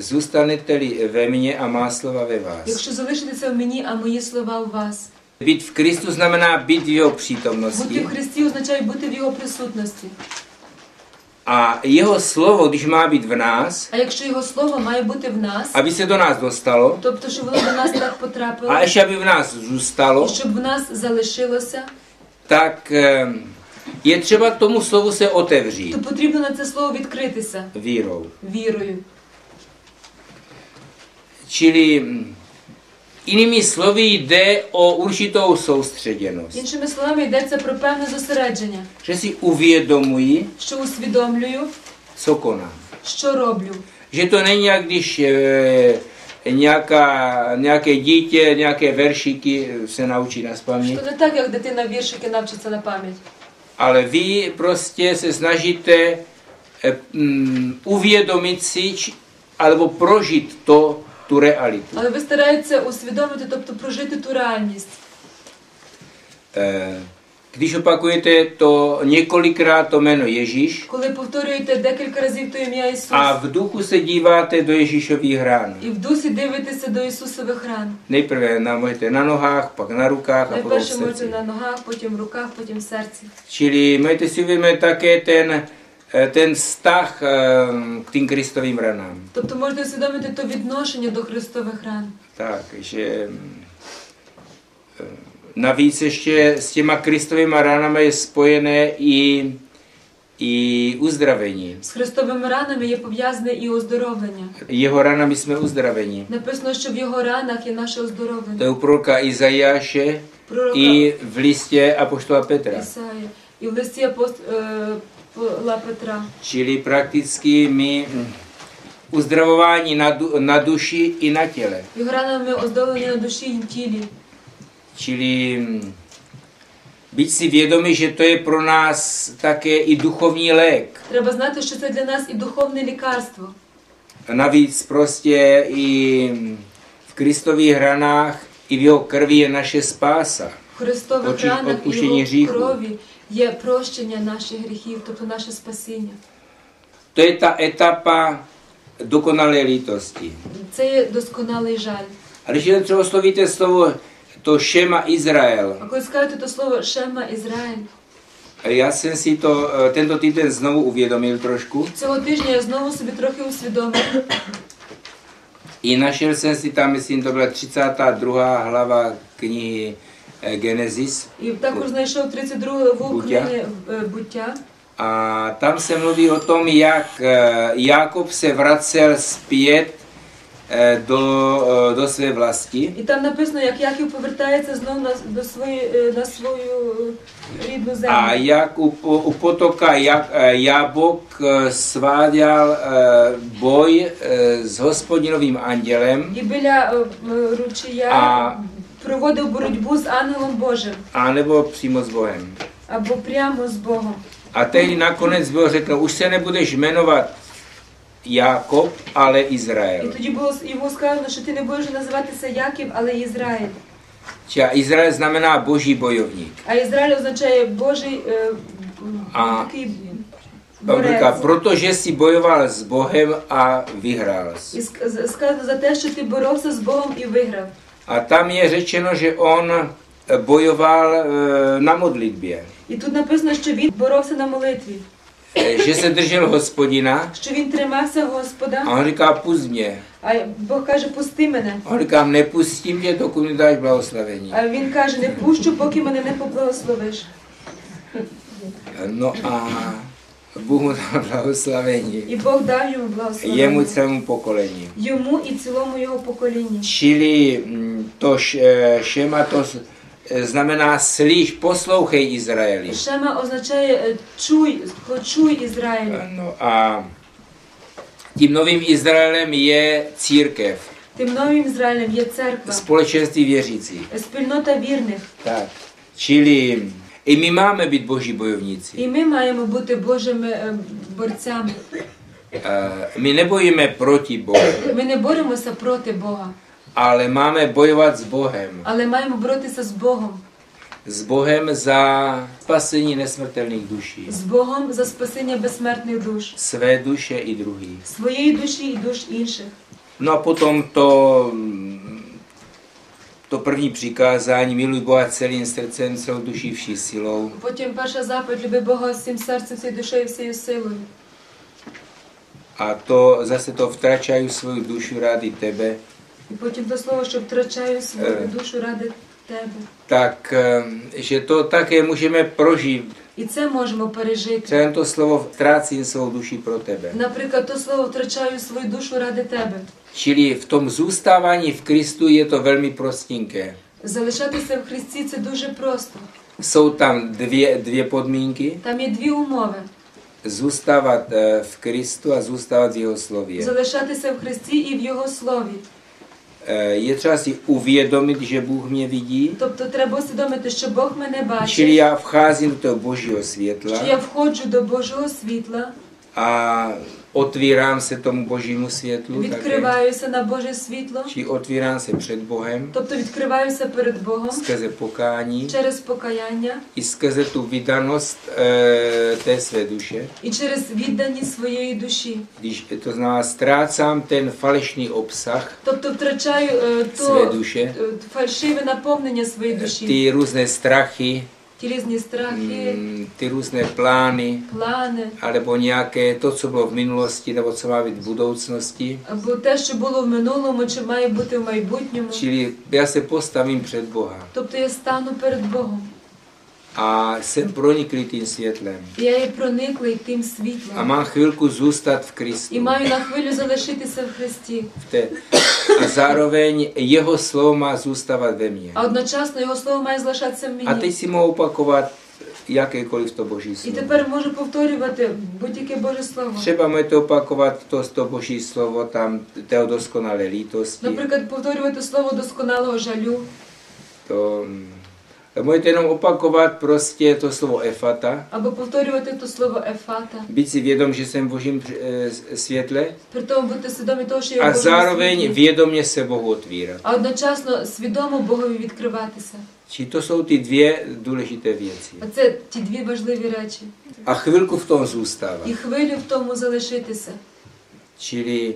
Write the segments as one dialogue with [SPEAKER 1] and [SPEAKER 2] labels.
[SPEAKER 1] зустанете-лі ве мені, а ма слова ве вас.
[SPEAKER 2] Якщо залишитеся в мені, а мої слова в вас.
[SPEAKER 1] Бід в Христу знамена бід в його
[SPEAKER 2] притомності.
[SPEAKER 1] Бути
[SPEAKER 2] в Христі означає бути в його присутності.
[SPEAKER 1] А його слово, když má být v nás,
[SPEAKER 2] а якщо його слово має бути в нас,
[SPEAKER 1] аби се до нас достало,
[SPEAKER 2] тобто, щоб воно до нас так потрапило,
[SPEAKER 1] а ще аби в нас
[SPEAKER 2] зустало,
[SPEAKER 1] і
[SPEAKER 2] щоб в нас залишилося,
[SPEAKER 1] так ем, є треба тому слову се отевжити.
[SPEAKER 2] То потрібно на це слово відкритися.
[SPEAKER 1] Вірою.
[SPEAKER 2] Вірою.
[SPEAKER 1] Čili mm, jinými slovy jde o určitou soustředěnost.
[SPEAKER 2] Іншими словами, йдеться про певне зосередження,
[SPEAKER 1] Že si uvědomuji,
[SPEAKER 2] що усвідомлюю,
[SPEAKER 1] co konám.
[SPEAKER 2] що роблю.
[SPEAKER 1] Že to není jak když eh, nějaká, nějaké dítě, nějaké veršiky se naučí na
[SPEAKER 2] Що
[SPEAKER 1] spaměť,
[SPEAKER 2] не так, як дитина віршики навчиться на пам'ять.
[SPEAKER 1] ale vy prostě se snažíte eh, mm, uvědomit si, či- alebo prožít to, tu realitu.
[SPEAKER 2] Але ви стараєтеся усвідомити, тобто прожити ту реальність.
[SPEAKER 1] Eh, Když opakujete to několikrát to jméno Ježíš
[SPEAKER 2] Коли повторюєте декілька разів то ім'я Ісус,
[SPEAKER 1] a v duchu se díváte do Ježíšových rán.
[SPEAKER 2] і в дусі дивитеся до Ісусових ран.
[SPEAKER 1] Nejprve na, můžete na nohách, pak na rukách a potom v
[SPEAKER 2] Найперше можете
[SPEAKER 1] srdci.
[SPEAKER 2] на ногах, потім в руках, потім в серці.
[SPEAKER 1] Čili můžete si uvědomit také ten, eh, ten vztah eh, k tým Kristovým ranám.
[SPEAKER 2] Тобто можете усвідомити то відношення до Христових ран.
[SPEAKER 1] Že mm, eh, navíc ještě s těma Kristovými ranami je spojené i, i uzdravení.
[SPEAKER 2] З Христовими ранами є пов'язане і оздоровлення.
[SPEAKER 1] Jeho ranami jsme uzdraveni.
[SPEAKER 2] Написано, що в його ранах є наше
[SPEAKER 1] To je
[SPEAKER 2] оздоровлення.
[SPEAKER 1] u proroka Izajáše
[SPEAKER 2] Пророка
[SPEAKER 1] i v listě Apoštola Petra.
[SPEAKER 2] Ісаї. І в листі La Petra.
[SPEAKER 1] Čili prakticky my hm, uzdravování na, du, na duši i na těle.
[SPEAKER 2] Vyhranáme ozdravení na duši i těle.
[SPEAKER 1] Čili hm, být si vědomi, že to je pro nás také i duchovní lék.
[SPEAKER 2] Třeba znát, že to je pro nás i duchovní
[SPEAKER 1] lékárstvo. Navíc prostě i hm, v Kristových hranách i v jeho krvi je naše spása.
[SPEAKER 2] В Христових
[SPEAKER 1] Очі-
[SPEAKER 2] ранах і
[SPEAKER 1] odpuštění
[SPEAKER 2] його
[SPEAKER 1] гріху.
[SPEAKER 2] крові є прощення наших гріхів, тобто наше спасіння.
[SPEAKER 1] To je ta etapa dokonalé lítosti.
[SPEAKER 2] Це є досконалий жаль.
[SPEAKER 1] A když jen třeba oslovíte slovo to Šema Izrael,
[SPEAKER 2] А коли скажете то слово Шема Ізраїль,
[SPEAKER 1] já jsem si to eh, tento týden znovu uvědomil trošku
[SPEAKER 2] цього тижня я знову собі трохи усвідомив.
[SPEAKER 1] i našel jsem si tam, myslím, to byla 32. hlava knihy eh, Genesis
[SPEAKER 2] І також знайшов 32 главу
[SPEAKER 1] Буття.
[SPEAKER 2] книги е, буття.
[SPEAKER 1] a tam se mluví o tom, jak eh, Jakob se vracel zpět eh, do, eh, do své vlasti
[SPEAKER 2] І там написано, як Яків повертається знову на, до свої, е, на свою е, рідну
[SPEAKER 1] a
[SPEAKER 2] землю.
[SPEAKER 1] jak u, po- u potoka jak, eh, Jabok eh, sváděl eh, boj eh, s hospodinovým andělem
[SPEAKER 2] І біля е, м, ручія
[SPEAKER 1] А-
[SPEAKER 2] проводив боротьбу з ангелом Божим
[SPEAKER 1] anebo přímo s Bohem.
[SPEAKER 2] або прямо з Богом.
[SPEAKER 1] A tehdy nakonec bylo řekno, už se nebudeš jmenovat Jakob, ale
[SPEAKER 2] І
[SPEAKER 1] Izrael.
[SPEAKER 2] тоді було йому сказано, що ти не будеш називатися Яків, але Ізраїль.
[SPEAKER 1] Čiže Izrael znamená boží bojovník.
[SPEAKER 2] А Ізраїль означає Божий е, м,
[SPEAKER 1] А-
[SPEAKER 2] такий
[SPEAKER 1] On říká,
[SPEAKER 2] борець.
[SPEAKER 1] protože jsi bojoval s Bohem a vyhrál
[SPEAKER 2] І
[SPEAKER 1] jsi.
[SPEAKER 2] ск- з- сказано за те, що ти боровся з Богом і виграв.
[SPEAKER 1] A tam je řečeno, že on eh, bojoval eh, na modlitbě.
[SPEAKER 2] І тут написано, що він боровся на молитві,
[SPEAKER 1] Eh, Že se držel hospodina
[SPEAKER 2] що він тримався Господа,
[SPEAKER 1] a on říká, pust mě.
[SPEAKER 2] а Бог каже, пусти мене.
[SPEAKER 1] A on říká, nepustím tě, dokud mi dáš blahoslavení.
[SPEAKER 2] А він каже, не пущу, поки мене не поблагословиш.
[SPEAKER 1] No a Bůh mu dal blahoslavení.
[SPEAKER 2] І Бог дав йому
[SPEAKER 1] Jemu celému pokolení.
[SPEAKER 2] Йому і цілому його поколінні.
[SPEAKER 1] Čili mm, to eh, šema, to eh, znamená slyš, poslouchej Izraeli.
[SPEAKER 2] Šema označuje eh, čuj, čuj Izraeli.
[SPEAKER 1] No a tím novým Izraelem je církev.
[SPEAKER 2] Tím novým Izraelem je církev.
[SPEAKER 1] Společenství věřící.
[SPEAKER 2] Spilnota věrných.
[SPEAKER 1] Tak, čili i my máme být boží bojovníci.
[SPEAKER 2] I my máme být božími
[SPEAKER 1] borcami. My nebojíme proti Bohu.
[SPEAKER 2] My neboríme se proti Boha.
[SPEAKER 1] ale máme bojovat s Bohem.
[SPEAKER 2] але маємо боротися з Богом,
[SPEAKER 1] S Bohem za spasení nesmrtelných duší.
[SPEAKER 2] з Богом за спасіння безсмертних душ,
[SPEAKER 1] Své duše i druhých.
[SPEAKER 2] своєї душі і душ інших.
[SPEAKER 1] No a potom to, mm, to první přikázání, miluj Boha celým srdcem, celou duší, vší silou.
[SPEAKER 2] Потім перша заповідь люби Бога всім серцем, всією душею, всією силою.
[SPEAKER 1] A to zase to vtračají svou dušu rádi tebe.
[SPEAKER 2] І потім до слова, що втрачаю свою
[SPEAKER 1] е.
[SPEAKER 2] душу ради тебе.
[SPEAKER 1] Так, е, що то таке мусимо прожити.
[SPEAKER 2] І це можемо пережити.
[SPEAKER 1] Це то слово втрацію свою душі про тебе.
[SPEAKER 2] Наприклад, то слово втрачаю свою душу ради тебе.
[SPEAKER 1] Чилі в тому зуставанні в Христу є то вельми простінке.
[SPEAKER 2] Залишатися в Христі це дуже просто.
[SPEAKER 1] Są tam dwie, dwie
[SPEAKER 2] podminki. Tam jest dwie
[SPEAKER 1] umowy. Zostawać w Chrystu, a zostawać w Jego Słowie.
[SPEAKER 2] Zaleszać się w Chrystu i w Jego
[SPEAKER 1] Słowie. Je třeba si uvědomit, že Bůh mě vidí,
[SPEAKER 2] Тобто треба усвідомити, що Бог мене
[SPEAKER 1] čili
[SPEAKER 2] бачить,
[SPEAKER 1] já vcházím do toho božího
[SPEAKER 2] що я
[SPEAKER 1] světla
[SPEAKER 2] входжу до Божого світла,
[SPEAKER 1] a otvírám se tomu božímu světlu, také.
[SPEAKER 2] відкриваюся на Боже світло,
[SPEAKER 1] či otvírám se před Bohem
[SPEAKER 2] тобто відкриваюся перед Богом
[SPEAKER 1] skrze pokání
[SPEAKER 2] через покаяння
[SPEAKER 1] i skrze tu vydanost e, té své duše.
[SPEAKER 2] і через відданість своєї душі.
[SPEAKER 1] Když to znamená, ztrácám ten falešný obsah
[SPEAKER 2] Тобто втрачаю е,
[SPEAKER 1] své
[SPEAKER 2] то
[SPEAKER 1] duše,
[SPEAKER 2] е, фальшиве наповнення своєї душі,
[SPEAKER 1] ty různé strachy,
[SPEAKER 2] Ті різні страхи,
[SPEAKER 1] mm, ty různé plány,
[SPEAKER 2] плани,
[SPEAKER 1] alebo nějaké to, co bylo v minulosti, nebo co má být v budoucnosti.
[SPEAKER 2] або те, що було в минулому, чи має бути в майбутньому.
[SPEAKER 1] Čili já se postavím před Boha
[SPEAKER 2] Тобто я стану перед Богом.
[SPEAKER 1] A jsem proniklý tím světlem.
[SPEAKER 2] Я є прониклий тим
[SPEAKER 1] A
[SPEAKER 2] світлом.
[SPEAKER 1] mám chvilku zůstat v
[SPEAKER 2] І
[SPEAKER 1] Kristu.
[SPEAKER 2] маю на хвилю залишитися в Христі.
[SPEAKER 1] v té, a zároveň jeho slovo má zůstávat ve mně.
[SPEAKER 2] А одночасно його слово має залишатися в
[SPEAKER 1] A teď
[SPEAKER 2] мені.
[SPEAKER 1] si mohu opakovat jakékoliv to boží
[SPEAKER 2] І
[SPEAKER 1] slovo.
[SPEAKER 2] тепер можу повторювати будь-яке Боже слово.
[SPEAKER 1] Třeba můžete opakovat to, to boží slovo tam, té doskonalé lítosti.
[SPEAKER 2] Наприклад, повторювати слово досконалого жалю,
[SPEAKER 1] To, mm, můžete jenom opakovat prostě to slovo efata.
[SPEAKER 2] або повторювати то слово ефата.
[SPEAKER 1] Být si vědom, že jsem v božím eh, světle
[SPEAKER 2] тому бути свідомі того, що
[SPEAKER 1] a zároveň vědomě se Bohu otvírat.
[SPEAKER 2] а одночасно свідомо Богові відкриватися.
[SPEAKER 1] Či to jsou ty dvě důležité věci.
[SPEAKER 2] А це ті дві важливі речі.
[SPEAKER 1] A chvilku v tom zůstávat.
[SPEAKER 2] І хвилю в тому залишитися.
[SPEAKER 1] Čili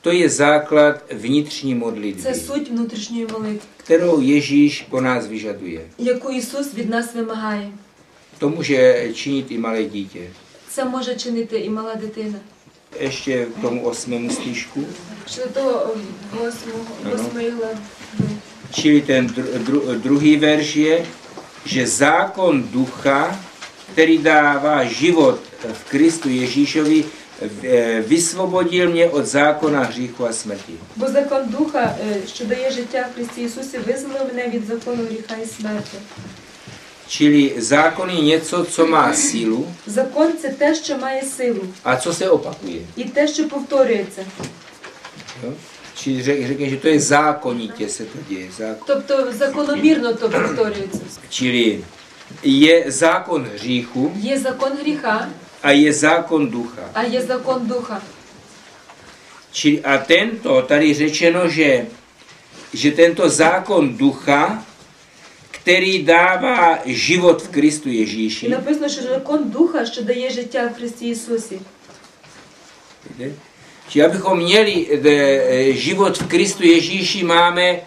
[SPEAKER 1] to je základ vnitřní
[SPEAKER 2] Це
[SPEAKER 1] modlitby,
[SPEAKER 2] суть внутрішньої молитви,
[SPEAKER 1] kterou Ježíš po nás vyžaduje.
[SPEAKER 2] яку Ісус від нас вимагає.
[SPEAKER 1] To může činit i malé dítě.
[SPEAKER 2] Це може чинити і мала дитина.
[SPEAKER 1] Ještě k tomu osmému stýžku.
[SPEAKER 2] Ще до того восьмого,
[SPEAKER 1] Ано.
[SPEAKER 2] восьмої глави.
[SPEAKER 1] Čili ten dru, dru, druhý verš je, že zákon ducha, který dává život v Kristu Ježíšovi, v- vysvobodil mě od zákona hříchu a smrti.
[SPEAKER 2] Бо закон Духа, е, що дає життя в Христі Ісусі, визволив мене від закону гріха і смерті.
[SPEAKER 1] Čili zákon je něco, co má sílu
[SPEAKER 2] Закон це те, що має силу,
[SPEAKER 1] a co se opakuje.
[SPEAKER 2] і те, що повторюється.
[SPEAKER 1] Jo? Čili řek- řekne, že to je zákonitě se to děje. Zákon.
[SPEAKER 2] Тобто закономірно то повторюється.
[SPEAKER 1] Čili je zákon hříchu
[SPEAKER 2] Є закон гріха,
[SPEAKER 1] a je zákon ducha.
[SPEAKER 2] а є закон Духа.
[SPEAKER 1] Čili a tento, tady řečeno, že, že tento zákon ducha, který dává život v Kristu
[SPEAKER 2] І
[SPEAKER 1] Ježíši,
[SPEAKER 2] написано, що закон Духа, що дає життя в Христі Ісусі.
[SPEAKER 1] Víte? Či abychom měli eh, život v Kristu Ježíši, máme,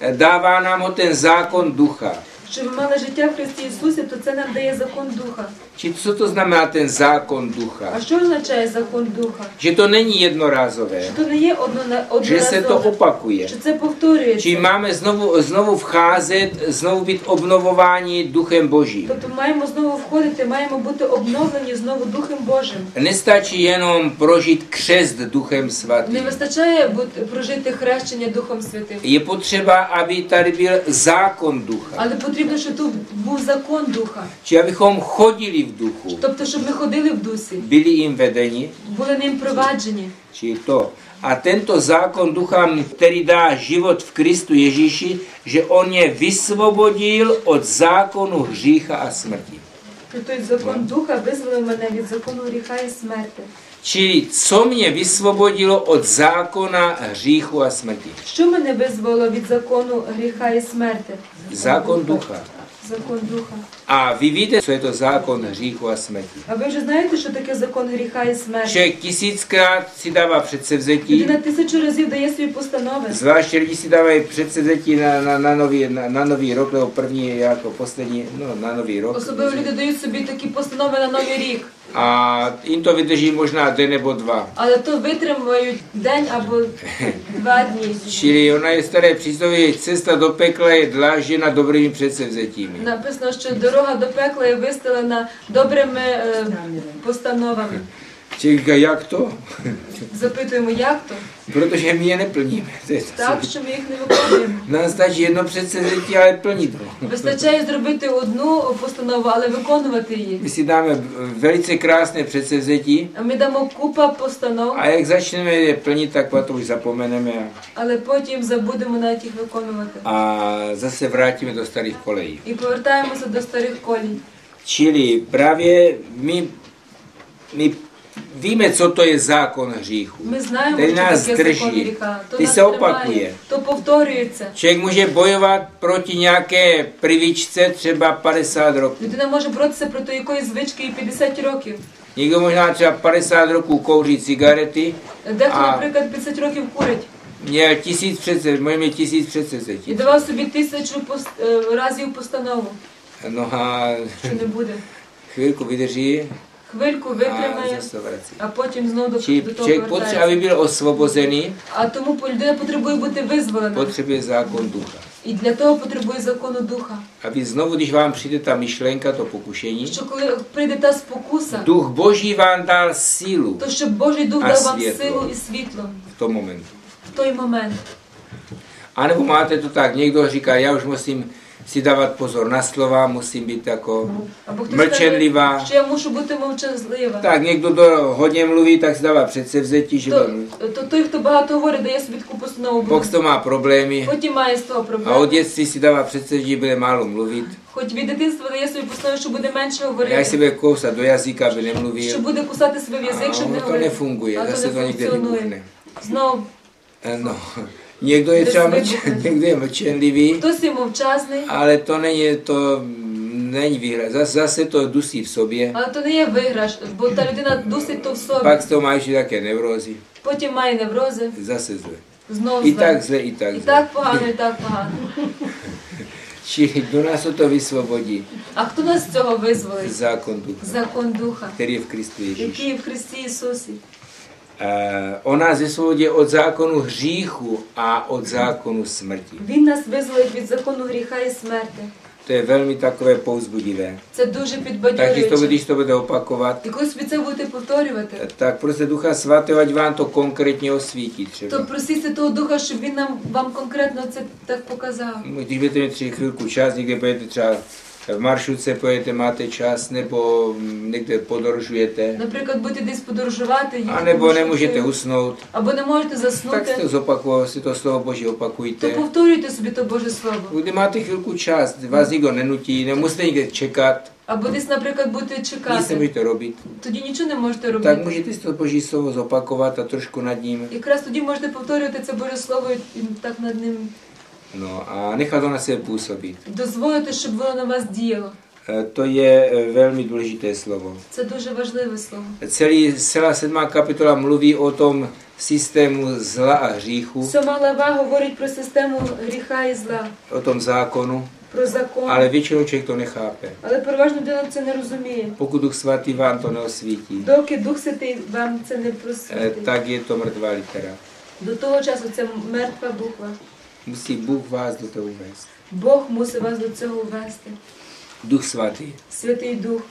[SPEAKER 1] eh, dává nám ho ten zákon ducha.
[SPEAKER 2] Щоб ми мали життя в Христі Ісусі, то це нам дає закон Духа.
[SPEAKER 1] Či co to znamená ten zákon
[SPEAKER 2] А
[SPEAKER 1] ducha?
[SPEAKER 2] що означає закон Духа?
[SPEAKER 1] Že to není jednorázové,
[SPEAKER 2] Що то не є одно-
[SPEAKER 1] že se to
[SPEAKER 2] одноразове,
[SPEAKER 1] opakuje.
[SPEAKER 2] що це повторюється.
[SPEAKER 1] Či máme znovu, znovu vcházet, znovu být obnovováni duchem Božím.
[SPEAKER 2] Тобто маємо знову входити, маємо бути обновлені знову Духом Божим.
[SPEAKER 1] Nestačí jenom prožít křest duchem
[SPEAKER 2] Не
[SPEAKER 1] svatým.
[SPEAKER 2] вистачає бути, прожити хрещення Духом Святим.
[SPEAKER 1] Je potřeba, aby tady byl zákon ducha.
[SPEAKER 2] Але потрібно, щоб тут був закон Духа.
[SPEAKER 1] Či abychom chodili v duchu,
[SPEAKER 2] Тобто, щоб ми ходили в дусі,
[SPEAKER 1] byli jim vedeni,
[SPEAKER 2] були ним проваджені.
[SPEAKER 1] či to. A tento zákon ducha, který dá život v Kristu Ježíši, že on je vysvobodil od zákonu hřícha a smrti.
[SPEAKER 2] Той закон Духа визволив мене від закону гріха і смерти.
[SPEAKER 1] Čili co mě vysvobodilo od zákona hříchu a smrti?
[SPEAKER 2] Що мене визволило від закону гріха і смерти?
[SPEAKER 1] Zákon ducha.
[SPEAKER 2] Закон Духа.
[SPEAKER 1] A vy víte, co je to zákon hříchu a smrti.
[SPEAKER 2] А ви вже знаєте, що таке закон гріха і смерті?
[SPEAKER 1] Člověk tisíckrát si dává předsevzetí,
[SPEAKER 2] Людина тисячу разів дає собі постанови.
[SPEAKER 1] zvláště lidi si dávají předsevzetí na, na, na, nový, na, na nový rok, nebo první jako poslední, no na nový rok.
[SPEAKER 2] Особливо люди дають собі такі постанови на новий рік,
[SPEAKER 1] a jim to vydrží možná den nebo dva.
[SPEAKER 2] Ale to vytrvají den nebo dva dny.
[SPEAKER 1] Čili ona je staré přísloví, cesta do pekla je dlážena dobrými předsevzetími.
[SPEAKER 2] Napsáno, že droha do pekla je vystavena dobrými eh,
[SPEAKER 1] postanovami. Тільки як то?
[SPEAKER 2] Запитуємо, як то?
[SPEAKER 1] Проте що ми її не планіємо.
[SPEAKER 2] Так, що ми їх не виконуємо.
[SPEAKER 1] Нам стачить одно життя і планіто.
[SPEAKER 2] Вистачає зробити одну постанову, але виконувати її.
[SPEAKER 1] Ми сідаємо велице красне предсевзятті.
[SPEAKER 2] А ми дамо купа постанов.
[SPEAKER 1] А як почнемо планіти, так потім і.
[SPEAKER 2] Але потім забудемо навіть їх виконувати.
[SPEAKER 1] А засе вратимо до старих колеїв.
[SPEAKER 2] І повертаємося до старих колій.
[SPEAKER 1] Чили, праві ми, ми víme, co to je zákon hříchu.
[SPEAKER 2] Ми знаємо,
[SPEAKER 1] Ten
[SPEAKER 2] що
[SPEAKER 1] nás
[SPEAKER 2] таке закон
[SPEAKER 1] drží.
[SPEAKER 2] гріха. То
[SPEAKER 1] Ty
[SPEAKER 2] нас
[SPEAKER 1] se
[SPEAKER 2] тримає,
[SPEAKER 1] opakuje.
[SPEAKER 2] то повторюється.
[SPEAKER 1] Člověk může bojovat proti nějaké privičce třeba 50 roků.
[SPEAKER 2] Людина може боротися проти якоїсь звички і 50 rokів.
[SPEAKER 1] Někdo možná třeba 50 roků kouří cigarety,
[SPEAKER 2] Дехто,
[SPEAKER 1] А.
[SPEAKER 2] наприклад, 50 років курить
[SPEAKER 1] měl tisíc přece, může mít tisíc
[SPEAKER 2] і
[SPEAKER 1] předsevzetí.
[SPEAKER 2] давав собі тисячу пост- е, разів постанову,
[SPEAKER 1] No a
[SPEAKER 2] що не буде.
[SPEAKER 1] chvilku vydrží
[SPEAKER 2] Хвильку
[SPEAKER 1] a
[SPEAKER 2] витримає,
[SPEAKER 1] zase vrací.
[SPEAKER 2] а потім знову до,
[SPEAKER 1] Či
[SPEAKER 2] до того
[SPEAKER 1] člověk potřebuje, aby
[SPEAKER 2] повертається.
[SPEAKER 1] byl osvobozený,
[SPEAKER 2] А тому людина потребує бути визволена.
[SPEAKER 1] potřebuje zákon ducha.
[SPEAKER 2] І для того потребує закону духа.
[SPEAKER 1] Aby znovu, když vám přijde ta myšlenka, to pokušení,
[SPEAKER 2] Що коли прийде та спокуса,
[SPEAKER 1] duch boží vám dal sílu
[SPEAKER 2] то щоб Божий дух
[SPEAKER 1] А
[SPEAKER 2] дав вам
[SPEAKER 1] світло?
[SPEAKER 2] силу і світло
[SPEAKER 1] v tom momentu.
[SPEAKER 2] в той момент.
[SPEAKER 1] A nebo máte to tak, někdo říká, já už musím si dávat pozor na slova, musím být jako...
[SPEAKER 2] Або хтось
[SPEAKER 1] Мовчанлива.
[SPEAKER 2] каже, що я мушу бути мовчазлива.
[SPEAKER 1] Tak někdo do, hodně mluví, tak si dává předsevzetí, že
[SPEAKER 2] То,
[SPEAKER 1] bude mluvit.
[SPEAKER 2] то той, хто багато говорить, дає собі таку постанову.
[SPEAKER 1] Pak to má problémy
[SPEAKER 2] Потім має з того
[SPEAKER 1] a
[SPEAKER 2] проблеми.
[SPEAKER 1] od dětství si dává předsevzetí, že bude málo mluvit.
[SPEAKER 2] Хоч від дитинства дає собі постанову, що буде менше
[SPEAKER 1] A jak si
[SPEAKER 2] говорити,
[SPEAKER 1] bude kousat do jazyka, aby
[SPEAKER 2] що
[SPEAKER 1] nemluvil.
[SPEAKER 2] буде кусати себе в
[SPEAKER 1] A
[SPEAKER 2] язик, щоб не
[SPEAKER 1] ono to
[SPEAKER 2] говорити.
[SPEAKER 1] nefunguje,
[SPEAKER 2] A to
[SPEAKER 1] zase to někde
[SPEAKER 2] nefunkcionuje.
[SPEAKER 1] vybuchne.
[SPEAKER 2] Знову
[SPEAKER 1] Eh, No, Někdo je třeba někdo je mlčenlivý, ale to není, to není výhra. Zase, zase to dusí v sobě.
[SPEAKER 2] Ale to není výhra, bo ta lidina dusí to v sobě.
[SPEAKER 1] Pak to mají také nevrozy.
[SPEAKER 2] Potom mají nevrozy.
[SPEAKER 1] Zase zle.
[SPEAKER 2] Znovu
[SPEAKER 1] I
[SPEAKER 2] zle.
[SPEAKER 1] tak zle, i tak
[SPEAKER 2] I
[SPEAKER 1] zle.
[SPEAKER 2] tak pohádne, i tak pohádne.
[SPEAKER 1] Čili kdo nás to vysvobodí?
[SPEAKER 2] A kdo nás z toho vyzvolí?
[SPEAKER 1] Zákon ducha.
[SPEAKER 2] Zákon ducha.
[SPEAKER 1] Který je v Kristu Ježíši.
[SPEAKER 2] Jaký je v Kristu Ježíši.
[SPEAKER 1] Eh, On nás vysvobodí od zákonu hříchu a od zákonu smrti.
[SPEAKER 2] Він нас визволить від закону гріха і смерти.
[SPEAKER 1] To je velmi takové pouzbudivé.
[SPEAKER 2] Це дуже
[SPEAKER 1] Tak když to,
[SPEAKER 2] підбадьорююче.
[SPEAKER 1] když to bude opakovat,
[SPEAKER 2] І коли собі це будете повторювати,
[SPEAKER 1] tak prostě Ducha Svatého, ať vám to konkrétně osvítí třeba.
[SPEAKER 2] то просіть Святого Духа, щоб він нам вам конкретно це так показав.
[SPEAKER 1] Když budete mít třeba chvilku čas, někde pojedete třeba в маршрутці поїдете мати час, не по нігде подорожуєте.
[SPEAKER 2] Наприклад, будете десь подорожувати,
[SPEAKER 1] їх або
[SPEAKER 2] не
[SPEAKER 1] можете уснути,
[SPEAKER 2] або не можете заснути.
[SPEAKER 1] Так зопакував свято слово Боже, опакуйте.
[SPEAKER 2] То повторюйте собі то Боже слово.
[SPEAKER 1] Буде мати хвилку час, вас нікого не нуті, не мусите нігде чекати.
[SPEAKER 2] Або десь, наприклад, будете чекати.
[SPEAKER 1] Ні, не можете робити.
[SPEAKER 2] Тоді нічого не можете робити.
[SPEAKER 1] Так можете то Боже слово зопакувати, трошку над ним.
[SPEAKER 2] Якраз тоді можете повторювати це Боже слово і так над ним
[SPEAKER 1] no a nechat ho na sebe působit.
[SPEAKER 2] дозволити, щоб воно на вас діяло.
[SPEAKER 1] E, To je e, velmi důležité slovo.
[SPEAKER 2] Це дуже важливе слово.
[SPEAKER 1] Celý, celá sedmá kapitola mluví o tom systému zla a hříchu,
[SPEAKER 2] Сьома глава говорить про систему гріха і зла,
[SPEAKER 1] o tom zákonu,
[SPEAKER 2] про закон.
[SPEAKER 1] ale většinou člověk to nechápe.
[SPEAKER 2] Але переважно людина це не розуміє.
[SPEAKER 1] Pokud Duch Svatý vám to neosvítí,
[SPEAKER 2] Доки Дух Святий вам це не
[SPEAKER 1] e,
[SPEAKER 2] просвітить.
[SPEAKER 1] tak je to mrtvá litera.
[SPEAKER 2] До того часу це мертва буква.
[SPEAKER 1] Мусі Бог вас до того вести.
[SPEAKER 2] Бог мусить вас до цього вести.
[SPEAKER 1] Дух Святий.
[SPEAKER 2] Святий Дух.